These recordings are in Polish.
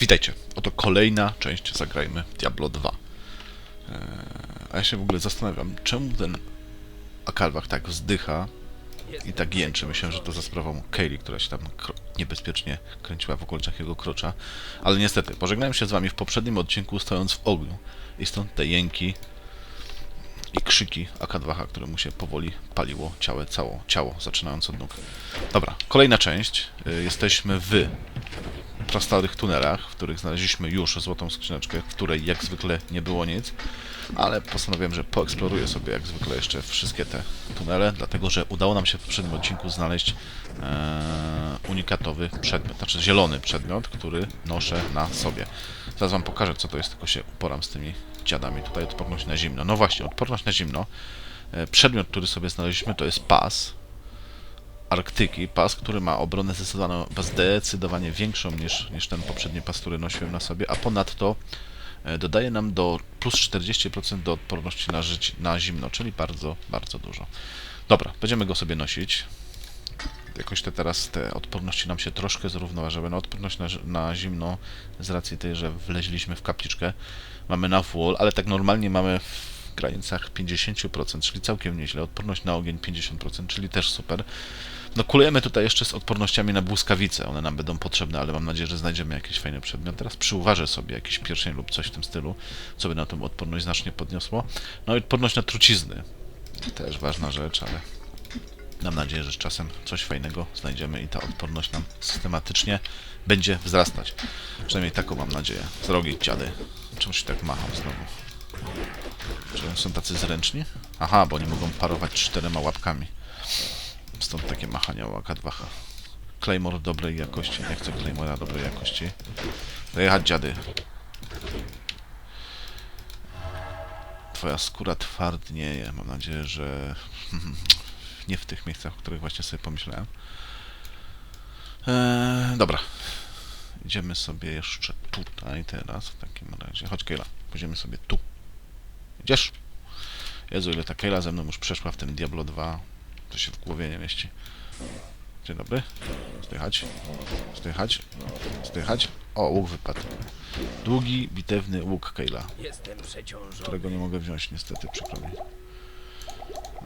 Witajcie. Oto kolejna część Zagrajmy Diablo 2. Eee, a ja się w ogóle zastanawiam, czemu ten Akalwach tak wzdycha i tak jęczy. Myślałem, że to za sprawą Kaylee, która się tam niebezpiecznie kręciła w okolicach jego krocza. Ale niestety, pożegnałem się z wami w poprzednim odcinku stojąc w ogniu. I stąd te jęki i krzyki Akadwacha, które mu się powoli paliło ciało, cało, ciało, zaczynając od nóg. Dobra, kolejna część. Y, Jesteśmy w prastarych tunelach, w których znaleźliśmy już złotą skrzyneczkę, w której jak zwykle nie było nic, ale postanowiłem, że poeksploruję sobie jak zwykle jeszcze wszystkie te tunele, dlatego że udało nam się w poprzednim odcinku znaleźć e, unikatowy przedmiot, znaczy zielony przedmiot, który noszę na sobie. Zaraz wam pokażę, co to jest, tylko się uporam z tymi dziadami. Tutaj odporność na zimno. No właśnie, odporność na zimno. E, przedmiot, który sobie znaleźliśmy, to jest pas, Arktyki, pas, który ma obronę zdecydowanie, zdecydowanie większą niż, niż ten poprzedni pas, który nosiłem na sobie, a ponadto e, dodaje nam do plus 40% do odporności na, żyć, na zimno, czyli bardzo, bardzo dużo. Dobra, będziemy go sobie nosić. Jakoś te teraz te odporności nam się troszkę zrównoważyły. No odporność na, na zimno z racji tej, że wleźliśmy w kapliczkę, mamy na wall, ale tak normalnie mamy w granicach 50%, czyli całkiem nieźle. Odporność na ogień 50%, czyli też super. No kulejemy tutaj jeszcze z odpornościami na błyskawice. One nam będą potrzebne, ale mam nadzieję, że znajdziemy jakiś fajny przedmiot. Teraz przyuważę sobie jakiś pierścień lub coś w tym stylu, co by na tą odporność znacznie podniosło. No i odporność na trucizny. Też ważna rzecz, ale mam nadzieję, że z czasem coś fajnego znajdziemy i ta odporność nam systematycznie będzie wzrastać. Przynajmniej taką mam nadzieję. Zrogi dziady. Czemu się tak macham znowu? Czy są tacy zręczni? Aha, bo oni mogą parować czterema łapkami. Stąd takie machania u Akadwacha. Claymore dobrej jakości. Nie chcę Claymora dobrej jakości. Dojechać dziady. Twoja skóra twardnieje. Mam nadzieję, że nie w tych miejscach, o których właśnie sobie pomyślałem. Eee, dobra. Idziemy sobie jeszcze tutaj teraz w takim razie. Chodź Kayla, pójdziemy sobie tu. Idziesz? Jezu, ile ta Kayla ze mną już przeszła w tym Diablo 2. To się w głowie nie mieści. Dzień dobry. Zdychać. Zdychać. Zdychać. O, łuk wypadł. Długi, bitewny łuk przeciążony. którego nie mogę wziąć niestety, przykro mi.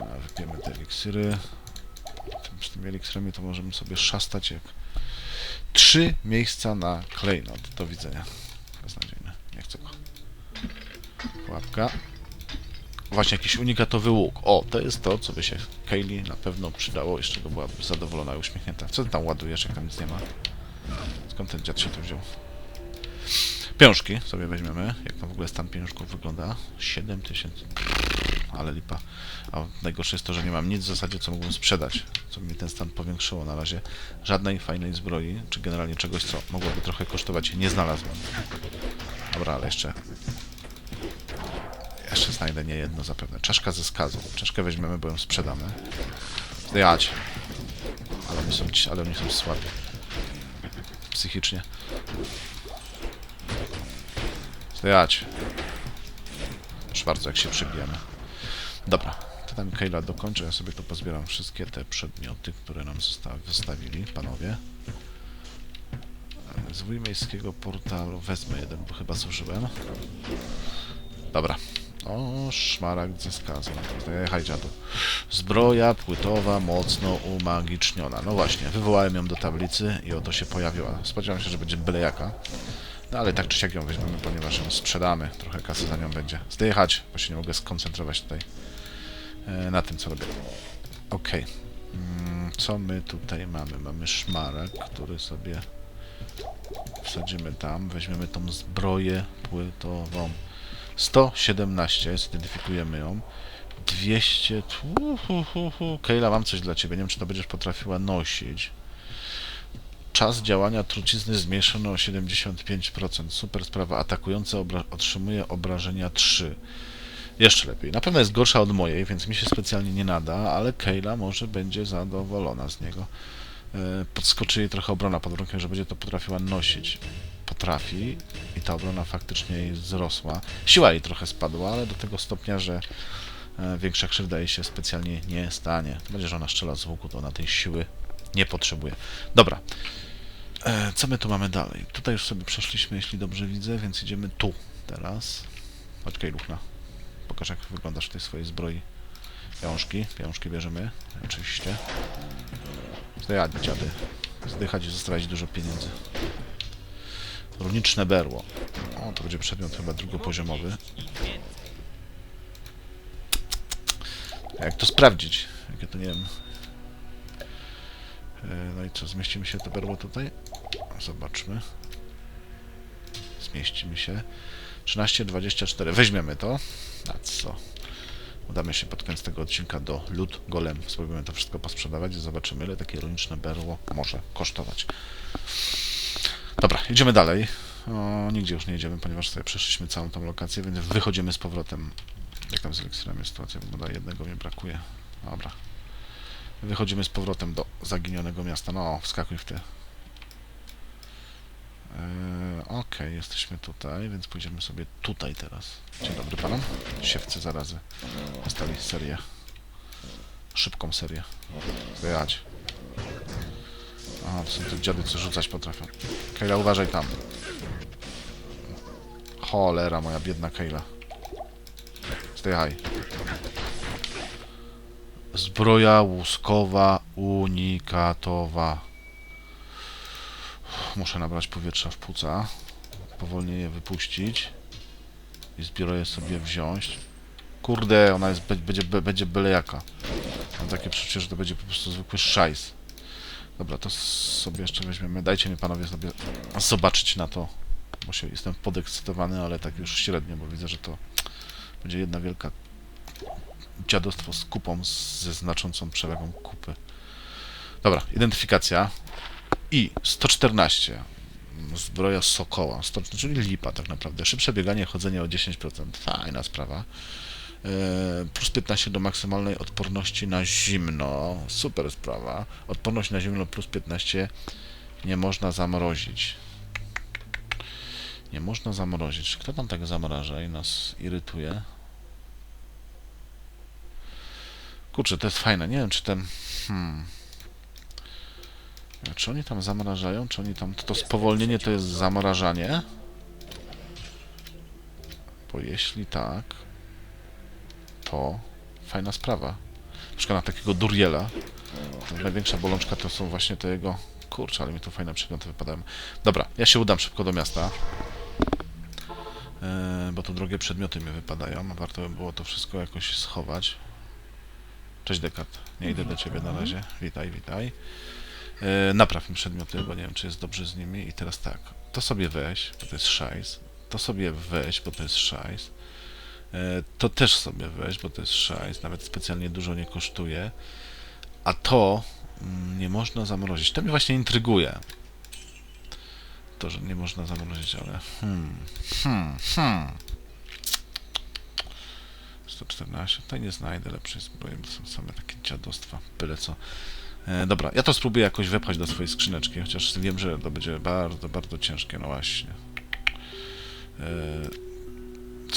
A, wypijemy te eliksiry. Z tymi eliksirami to możemy sobie szastać jak... Trzy miejsca na klejnot. Do widzenia. Beznadziejne. Nie chcę go. Łapka. Właśnie jakiś unikatowy łuk. O, to jest to, co by się Kaylee na pewno przydało, jeszcze go byłaby zadowolona i uśmiechnięta. Co ty tam ładujesz, jak tam nic nie ma? Skąd ten dziad się tu wziął? Piążki sobie weźmiemy. Jak tam w ogóle stan pieniążków wygląda? 7000. Ale lipa. A najgorsze jest to, że nie mam nic w zasadzie, co mógłbym sprzedać. Co mi ten stan powiększyło na razie. Żadnej fajnej zbroi, czy generalnie czegoś, co mogłoby trochę kosztować, nie znalazłem. Dobra, ale jeszcze jeszcze znajdę nie jedno zapewne. Czaszka ze skazą. Czaszkę weźmiemy, bo ją sprzedamy. Zdjać. Ale oni są, ale oni są słabi. Psychicznie. Zdjać. Proszę bardzo, jak się przybijemy. Dobra. To tam Kayla dokończę. Ja sobie tu pozbieram wszystkie te przedmioty, które nam zosta- wystawili panowie. Z Wiejskiego portalu wezmę jeden, bo chyba zużyłem. Dobra. O, szmaragd ze skazą. Jechaj dziadu. Zbroja płytowa, mocno umagiczniona. No właśnie, wywołałem ją do tablicy i oto się pojawiła. Spodziewałem się, że będzie byle jaka. No ale tak czy siak ją weźmiemy, ponieważ ją sprzedamy. Trochę kasy za nią będzie. Zdjechać, bo się nie mogę skoncentrować tutaj e, na tym, co robię. Okej. Mm, Co my tutaj mamy? Mamy szmarek, który sobie wsadzimy tam. Weźmiemy tą zbroję płytową. 117, zidentyfikujemy ją. 200. Tu, hu, hu, hu. Kejla, mam coś dla ciebie. Nie wiem, czy to będziesz potrafiła nosić. Czas działania trucizny zmniejszony o 75%. Super sprawa. Atakujący obra otrzymuje obrażenia 3. Jeszcze lepiej. Na pewno jest gorsza od mojej, więc mi się specjalnie nie nada, ale Kejla może będzie zadowolona z niego. E, Podskoczy jej trochę obrona pod warunkiem, że będzie to potrafiła nosić. Potrafi i ta obrona faktycznie jej wzrosła. Siła jej trochę spadła, ale do tego stopnia, że e, większa krzywda jej się specjalnie nie stanie. Będzie, że ona strzela z łuku, to ona tej siły nie potrzebuje. Dobra. E, co my tu mamy dalej? Tutaj już sobie przeszliśmy, jeśli dobrze widzę, więc idziemy tu teraz. Chodź, Kejluchna. Pokaż, jak wyglądasz w tej swojej zbroi. Piążki. Piążki bierzemy, oczywiście. Zdejadź, dziady. Zdychać i zostawiać dużo pieniędzy. Runiczne berło. O, to będzie przedmiot chyba drugopoziomowy. Jak to sprawdzić? Jak ja to nie wiem. E, No i co, zmieści mi się to berło tutaj? Zobaczmy. Zmieści mi się. 13,24. Weźmiemy to. A co? Udamy się pod koniec tego odcinka do Lud Golem. Spróbujemy to wszystko posprzedawać i zobaczymy, ile takie ironiczne berło może kosztować. Dobra, idziemy dalej. O, nigdzie już nie jedziemy, ponieważ sobie przeszliśmy całą tą lokację, więc wychodzimy z powrotem. Jak tam z eliksirem jest sytuacja? Wygląda jednego mi brakuje. Dobra. Wychodzimy z powrotem do zaginionego miasta. No, wskakuj w te. Eee, Okej, jesteśmy tutaj, więc pójdziemy sobie tutaj teraz. Dzień dobry panom. Siewcy zarazy. Dostali serię. Szybką serię. Wyjadź. A, to są te dziady, co rzucać potrafią. Kejla, uważaj tam. Cholera, moja biedna Kejla. Zdejaj. Zbroja łuskowa unikatowa. Muszę nabrać powietrza w płuca. Powolnie je wypuścić. I zbroję sobie wziąć. Kurde, ona jest, będzie, będzie byle jaka. Mam takie przeczucie, że to będzie po prostu zwykły szajs. Dobra, to sobie jeszcze weźmiemy. Dajcie mi panowie sobie zobaczyć na to. Bo się jestem podekscytowany, ale tak już średnio, bo widzę, że to będzie jedna wielka dziadostwo z kupą, ze znaczącą przewagą kupy. Dobra, identyfikacja. I 114. Zbroja Sokoła, 100, czyli lipa tak naprawdę. Szybsze bieganie, chodzenie o 10%. Fajna sprawa. E, plus 15 do maksymalnej odporności na zimno. Super sprawa. Odporność na zimno plus 15 nie można zamrozić. Nie można zamrozić. Kto tam tak zamraża i nas irytuje? Kurczę, to jest fajne. Nie wiem, czy ten... Hmm. Czy oni tam zamrażają? Czy oni tam... To spowolnienie to jest zamrażanie? Bo jeśli tak, to fajna sprawa. Troszkę na takiego Duriela. Największa bolączka to są właśnie te jego... Kurczę, ale mi tu fajne przedmioty wypadają. Dobra, ja się udam szybko do miasta. Yy, bo tu drogie przedmioty mi wypadają. Warto by było to wszystko jakoś schować. Cześć Dekat. Nie idę do ciebie na razie. Witaj, witaj. E, napraw mi przedmioty, bo nie wiem, czy jest dobrze z nimi. I teraz tak, to sobie weź, bo to jest szajs. To sobie weź, bo to jest szajs. E, to też sobie weź, bo to jest szajs. Nawet specjalnie dużo nie kosztuje. A to mm, nie można zamrozić. To mnie właśnie intryguje. To, że nie można zamrozić, ale... Hmm, hmm, hmm. 114. Tutaj nie znajdę lepszej zbroi, bo są same takie dziadostwa. Byle co. E, dobra, ja to spróbuję jakoś wepchać do swojej skrzyneczki, chociaż wiem, że to będzie bardzo, bardzo ciężkie, no właśnie. E,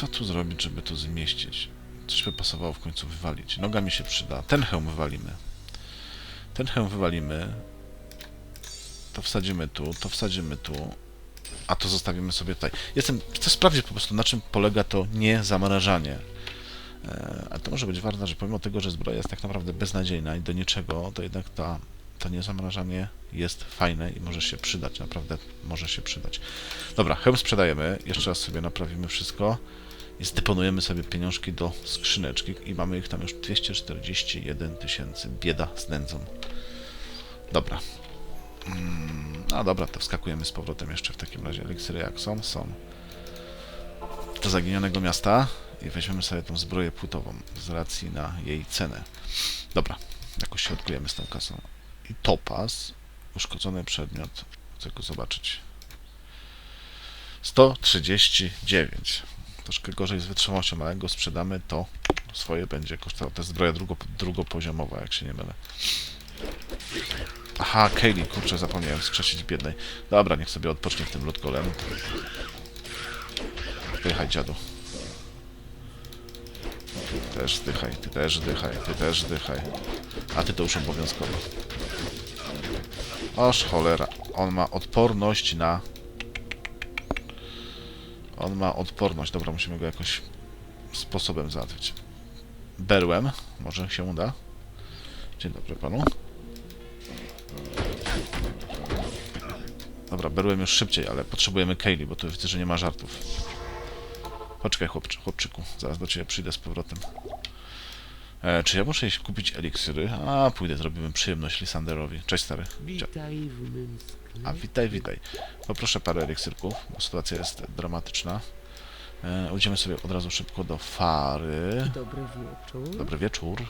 co tu zrobić, żeby to zmieścić? Coś by pasowało w końcu wywalić. Noga mi się przyda. Ten hełm wywalimy. Ten hełm wywalimy. To wsadzimy tu, to wsadzimy tu. A to zostawimy sobie tutaj. Jestem, chcę sprawdzić po prostu, na czym polega to niezamrażanie. E, A to może być ważne, że pomimo tego, że zbroja jest tak naprawdę beznadziejna i do niczego, to jednak ta, to niezamrażanie jest fajne i może się przydać, naprawdę może się przydać. Dobra, hełm sprzedajemy, jeszcze raz sobie naprawimy wszystko i zdeponujemy sobie pieniążki do skrzyneczki i mamy ich tam już 241 tysięcy. Bieda z nędzą. Dobra. No dobra, to wskakujemy z powrotem jeszcze w takim razie. Eliksiry jak są? Są. Do zaginionego miasta i weźmiemy sobie tą zbroję płótową z racji na jej cenę. Dobra, jakoś się odkujemy z tą kasą. I topaz, uszkodzony przedmiot, chcę go zobaczyć. 139. Troszkę gorzej z wytrzymałością, ale jak go sprzedamy, to swoje będzie kosztowało. To jest zbroja drugo, drugopoziomowa, jak się nie mylę. Aha, Kaylee, kurczę, zapomniałem skrzesić biednej. Dobra, niech sobie odpocznie w tym lotkolem. Wyjechaj, dziadu. Ty też dychaj, ty też dychaj, ty też dychaj. A ty to już obowiązkowo. Oż cholera. On ma odporność na... On ma odporność. Dobra, musimy go jakoś sposobem załatwić. Berłem. Może się uda. Dzień dobry panu. Dobra, berłem już szybciej, ale potrzebujemy Kaylee, bo tu widzę, że nie ma żartów. Poczekaj, chłopczy, chłopczyku. Zaraz do ciebie przyjdę z powrotem. E, czy ja muszę iść kupić eliksiry? A, pójdę, zrobimy przyjemność Lisanderowi. Cześć, stary. Witaj w mym sklepie. A, witaj, witaj. Poproszę parę eliksyrków, bo sytuacja jest dramatyczna. E, Ujdziemy sobie od razu szybko do Fary. Dobry wieczór. Dobry wieczór.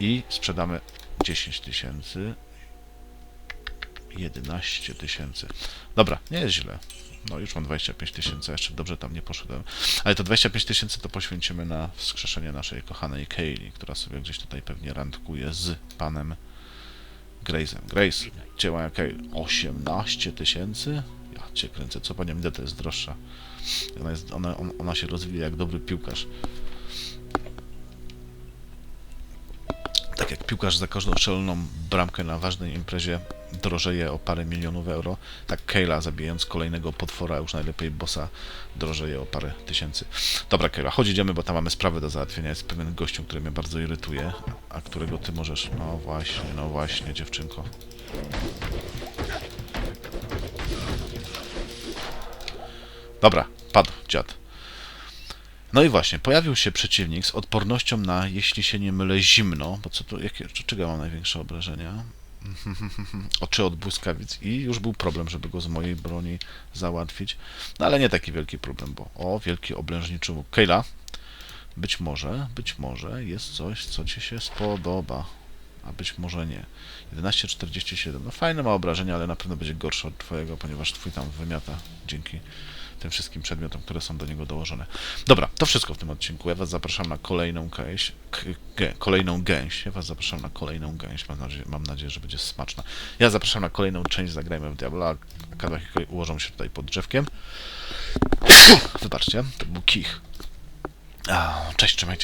I sprzedamy 10 tysięcy. 11 tysięcy. Dobra, nie jest źle. No już mam 25 tysięcy, jeszcze dobrze tam nie poszedłem. Ale to 25 tysięcy to poświęcimy na wskrzeszenie naszej kochanej Kaylee, która sobie gdzieś tutaj pewnie randkuje z panem Grace'em. Grace, dzieła jakie? 18 tysięcy? Ja cię kręcę, co panią idę, to jest droższa. Ona, jest, ona, on- ona się rozwija jak dobry piłkarz. Tak jak piłkarz za każdą strzeloną bramkę na ważnej imprezie drożeje o parę milionów euro, tak Kayla zabijając kolejnego potwora, już najlepiej bossa, drożeje o parę tysięcy. Dobra Kayla, chodź idziemy, bo tam mamy sprawę do załatwienia. Jest pewien gościu, który mnie bardzo irytuje, a którego ty możesz... No właśnie, no właśnie, dziewczynko. Dobra, padł dziad. No i właśnie, pojawił się przeciwnik z odpornością na, jeśli się nie mylę, zimno, bo co tu, jakie, czego mam największe obrażenia? Oczy od błyskawic i już był problem, żeby go z mojej broni załatwić. No ale nie taki wielki problem, bo o, wielki oblężniczy łuk. Kejla, być może, być może jest coś, co ci się spodoba, a być może nie. 11,47, no fajne ma obrażenia, ale na pewno będzie gorsze od twojego, ponieważ twój tam wymiata dzięki tym wszystkim przedmiotom, które są do niego dołożone. Dobra, to wszystko w tym odcinku. Ja Was zapraszam na kolejną gęś. Kolejną gęś. Ja Was zapraszam na kolejną gęś. Mam nadzieję, mam nadzieję, że będzie smaczna. Ja zapraszam na kolejną część Zagrajmy w Diabla. Kawałki ułożą się tutaj pod drzewkiem. Wybaczcie, to był kich. A, Cześć, trzymajcie.